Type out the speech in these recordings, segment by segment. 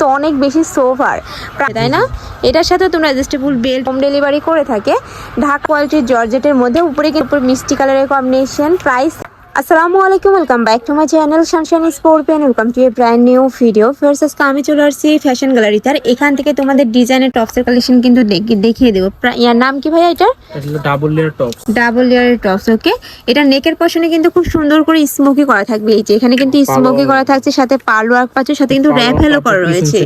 তো অনেক বেশি সোফার তাই না? এটার সাথে তোমরা অ্যাডজাস্টেবল বেল্ট হোম ডেলিভারি করে থাকে। ঢাকা কোয়ালিটির জর্জেটের মধ্যে। উপরে কি উপর মিষ্টি কালারের কম্বিনেশন প্রাইস আসসালামু আলাইকুম welcome back to my channel sunshine স্পোর্টপেন welcome to a brand new video first আজকে আমি চলে আসছি ফ্যাশন গ্যালারি তার এখান থেকে তোমাদের ডিজাইনের টপসের কালেকশন কিন্তু দেখিয়ে দেবো। ইয়ার নাম কি ভাইয়া এটা? ডাবল লেয়ার টপ ডাবল লেয়ারের টপস ওকে এটা নেকের পশনে কিন্তু খুব সুন্দর করে স্মোকি করা থাকবে। এই যে এখানে কিন্তু স্মোকি করা থাকছে সাথে পার্ল ওয়ার্ক পাচ্ছ সাথে কিন্তু র্যাফেলও করা রয়েছে।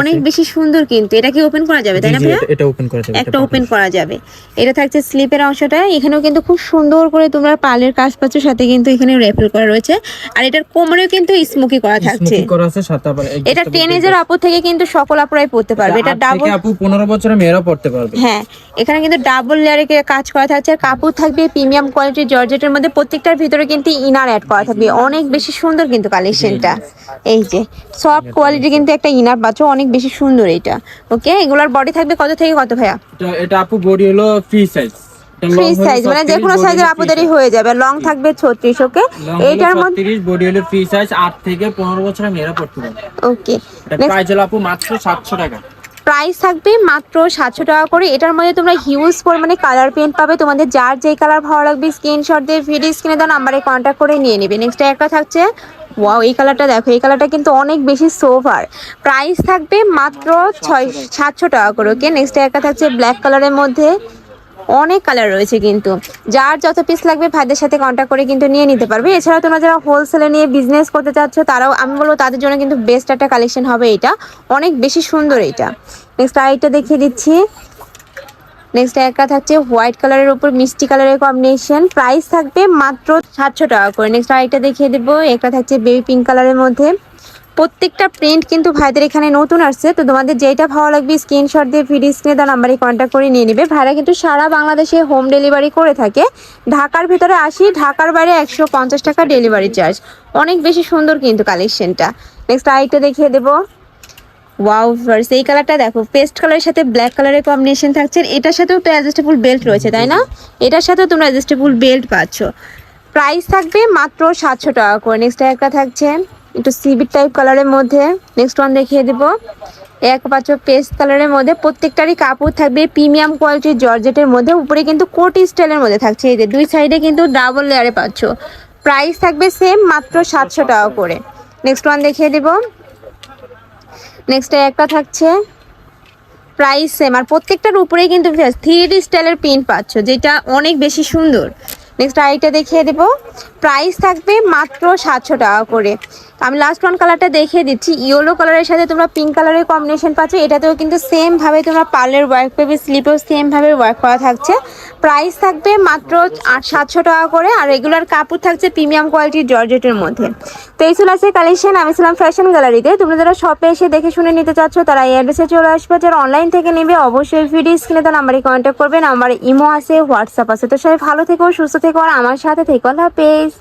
অনেক বেশি সুন্দর কিন্তু। এটা কি ওপেন করা যাবে তাই না ভাইয়া? এটা ওপেন করা যাবে একটা ওপেন করা যাবে। এটা থাকছে স্লিপের অংশটা। এখানেও কিন্তু খুব সুন্দর করে তোমরা পার্লের কাজ পাচ্ছ সাথে কিন্তু এখানে র্যাফেল করা রয়েছে। আর এটার কোমরেও কিন্তু স্মোকি করা থাকছে। স্মোকি করা আছে সাথে আবার এটা টেন এজের আপু থেকে কিন্তু সকল আপুরাই পড়তে পারবে। এটা ডাবল আপু 15 বছরের মেয়েরা পড়তে পারবে। হ্যাঁ এখানে কিন্তু ডাবল লেয়ারে কাজ করা থাকছে। আর কাপড় থাকবে প্রিমিয়াম কোয়ালিটির জর্জেটের মধ্যে প্রত্যেকটার ভিতরে কিন্তু ইনার অ্যাড করা থাকবে। অনেক বেশি সুন্দর কিন্তু কালেকশনটা এই যে সফট কোয়ালিটি কিন্তু একটা ইনার পাচ্ছ অনেক বেশি সুন্দর এটা। ওকে এগুলার বডি থাকবে কত থেকে কত ভাইয়া? এটা এটা আপু বডি হলো ফ্রি সাইজ ফ্রি সাইজ মানে যে কোনো সাইজের আপুদেরই হয়ে যাবে। লং থাকবে ছত্রিশ ওকে এইটার মধ্যে 30 বডি হলো ফ্রি সাইজ 8 থেকে 15 বছরের মেয়েরা পড়তে পারবে ওকে এটা প্রাইস হলো আপু মাত্র 700 টাকা। প্রাইস থাকবে মাত্র সাতশো টাকা করে। এটার মধ্যে তোমরা হিউজ পরিমাণে কালার পেন্ট পাবে। তোমাদের যার যেই কালার ভালো লাগবে স্ক্রিনশট দিয়ে ভিডিও স্ক্রিনে দেওয়া নাম্বারে কন্ট্যাক্ট করে নিয়ে নেবে। নেক্সট একটা থাকছে ওয়াও এই কালারটা দেখো এই কালারটা কিন্তু অনেক বেশি সোফার প্রাইস থাকবে মাত্র ছয় সাতশো টাকা। করে ওকে নেক্সট একটা থাকছে ব্ল্যাক কালারের মধ্যে। অনেক কালার রয়েছে কিন্তু। যার যত পিস লাগবে ভাইদের সাথে কন্ট্যাক্ট করে কিন্তু নিয়ে নিতে পারবে। এছাড়াও তোমরা যারা হোলসেলে নিয়ে বিজনেস করতে চাচ্ছ, তারাও আমি বলব তাদের জন্য কিন্তু বেস্ট একটা কালেকশন হবে এটা। অনেক বেশি সুন্দর এটা। নেক্সট আরেকটা দেখিয়ে দিচ্ছি। নেক্সট একটা থাকছে হোয়াইট কালারের উপর মিষ্টি কালারের কম্বিনেশন প্রাইস থাকবে মাত্র সাতশো টাকা করে। নেক্সট আরেকটা দেখিয়ে দেবো। একটা থাকছে বেবি পিঙ্ক কালারের মধ্যে। প্রত্যেকটা প্রিন্ট কিন্তু ভাইদের এখানে নতুন আসছে। তো তোমাদের যেটা ভালো লাগবে স্ক্রিনশট দিয়ে ভিডিও স্ক্রিনে তার নাম্বারে কন্ট্যাক্ট করে নিয়ে নেবে। ভাইরা কিন্তু সারা বাংলাদেশে হোম ডেলিভারি করে থাকে। ঢাকার ভিতরে আসি, ঢাকার বাইরে একশো পঞ্চাশ টাকা ডেলিভারি চার্জ অনেক বেশি সুন্দর কিন্তু কালেকশনটা নেক্সট আরেকটা দেখিয়ে দেবো। ওয়াও ফার্স এই কালারটা দেখো। পেস্ট কালারের সাথে ব্ল্যাক কালারের কম্বিনেশন থাকছে। এটার সাথেও তো অ্যাডজাস্টেবল বেল্ট রয়েছে, তাই না? এটার সাথেও তোমরা অ্যাডজাস্টেবল বেল্ট পাচ্ছ। প্রাইস থাকবে মাত্র সাতশো টাকা করে। নেক্সট একটা থাকছে। একটু সিবিট টাইপ কালারের মধ্যে। নেক্সট ওয়ান দেখিয়ে দেবো। এক পাচ্ছ পেস্ট কালারের মধ্যে প্রত্যেকটারই কাপড় থাকবে প্রিমিয়াম কোয়ালিটির জর্জেটের মধ্যে। উপরে কিন্তু কোটি স্টাইলের মধ্যে থাকছে। এই যে দুই সাইডে কিন্তু ডাবল লেয়ারে পাচ্ছ। প্রাইস থাকবে সেম মাত্র সাতশো টাকা করে। নেক্সট ওয়ান দেখিয়ে দেবো। নেক্সট একটা থাকছে প্রাইস সেম আর প্রত্যেকটার উপরেই কিন্তু থ্রি স্টাইলের প্রিন্ট পাচ্ছ, যেটা অনেক বেশি সুন্দর। নেক্সট আরেকটা দেখিয়ে দেবো। প্রাইস থাকবে মাত্র সাতশো টাকা করে। আমি লাস্ট ওয়ান কালারটা দেখিয়ে দিচ্ছি। ইয়েলো কালারের সাথে তোমরা পিঙ্ক কালারের কম্বিনেশন পাচ্ছ। এটাতেও কিন্তু সেমভাবে তোমরা পার্লের ওয়ার্ক পাবে স্লিপেও সেমভাবে ওয়ার্ক করা থাকছে। প্রাইস থাকবে মাত্র আট সাতশো টাকা করে, আর রেগুলার কাপড় থাকছে প্রিমিয়াম কোয়ালিটির জর্জেটের মধ্যে। তো এই আছে কালেকশন আমি ছিলাম ফ্যাশন গ্যালারিতে তোমরা যারা শপে এসে দেখে শুনে নিতে চাচ্ছ, তারা এই অ্যাড্রেসে চলে আসবে। যারা অনলাইন থেকে নেবে, অবশ্যই ভিডিও স্ক্রিনে তার নাম্বারে কন্ট্যাক্ট করবে। নাম্বারে ইমো আছে হোয়াটসঅ্যাপ আছে। তো সবাই ভালো থেকো, সুস্থ থেকো, আর আমার সাথে থেকো। আল্লাহ হাফেজ।